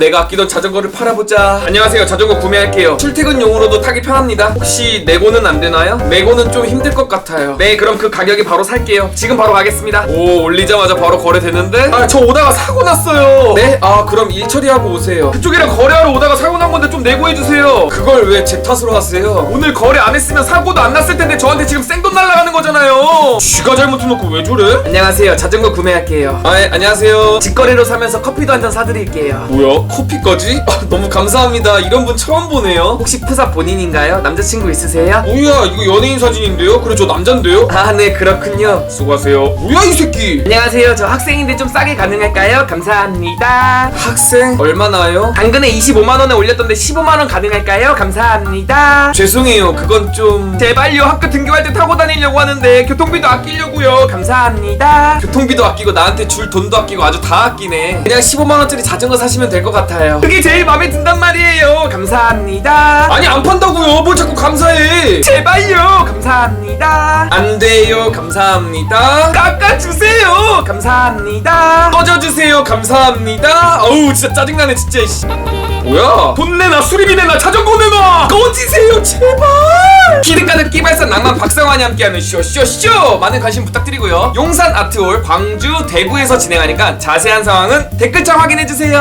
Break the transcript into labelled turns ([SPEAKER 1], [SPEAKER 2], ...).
[SPEAKER 1] 내가 아끼던 자전거를 팔아보자. 안녕하세요. 자전거 구매할게요. 출퇴근용으로도 타기 편합니다. 혹시 내고는 안 되나요? 내고는 좀 힘들 것 같아요. 네, 그럼 그 가격에 바로 살게요. 지금 바로 가겠습니다. 오, 올리자마자 바로 거래되는데? 아, 저 오다가 사고 났어요. 네? 아, 그럼 일 처리하고 오세요. 그쪽이랑 거래하러 오다가 사고 난 건데 좀 내고 해주세요. 그걸 왜 제 탓으로 하세요? 오늘 거래 안 했으면 사고도 안 났을 텐데 저한테 지금 생돈 날라가는 거잖아요. 쥐가 잘못해놓고 왜 저래? 안녕하세요. 자전거 구매할게요. 아, 예, 안녕하세요. 직거래로 사면서 커피도 한 잔 사드릴게요. 뭐야? 커피까지? 아, 너무 감사합니다. 이런 분 처음 보네요. 혹시 푸사 본인인가요? 남자친구 있으세요? 뭐야? 이거 연예인 사진인데요? 그래 저 남잔데요? 아, 네 그렇군요. 수고하세요. 뭐야 이 새끼? 안녕하세요. 저 학생인데 좀 싸게 가능할까요? 감사합니다. 학생? 얼마나요? 당근에 25만 원에 올렸던데 15만 원 가능할까요? 감사합니다. 죄송해요. 그건 좀 제발요. 학교 등교할 때 타고 다니려고 하는데 교통비 도 아끼려고요. 감사합니다. 교통비도 아끼고 나한테 줄 돈도 아끼고 아주 다 아끼네. 그냥 15만 원짜리 자전거 사시면 될 것 같아요. 그게 제일 마음에 든단 말이에요. 감사합니다. 아니 안 판다고요. 뭘 자꾸 감사해. 제발요. 감사합니다. 안 돼요. 감사합니다. 깎아주세요. 감사합니다. 꺼져주세요. 감사합니다. 어우 진짜 짜증나네 진짜. 뭐야? 돈 내놔 수리비 내놔 자전거 내놔 꺼지세요 제발 키드카드 끼발산 낭만 박상환이 함께하는 쇼쇼쇼! 많은 관심 부탁드리고요. 용산 아트홀 광주 대구에서 진행하니까 자세한 상황은 댓글창 확인해주세요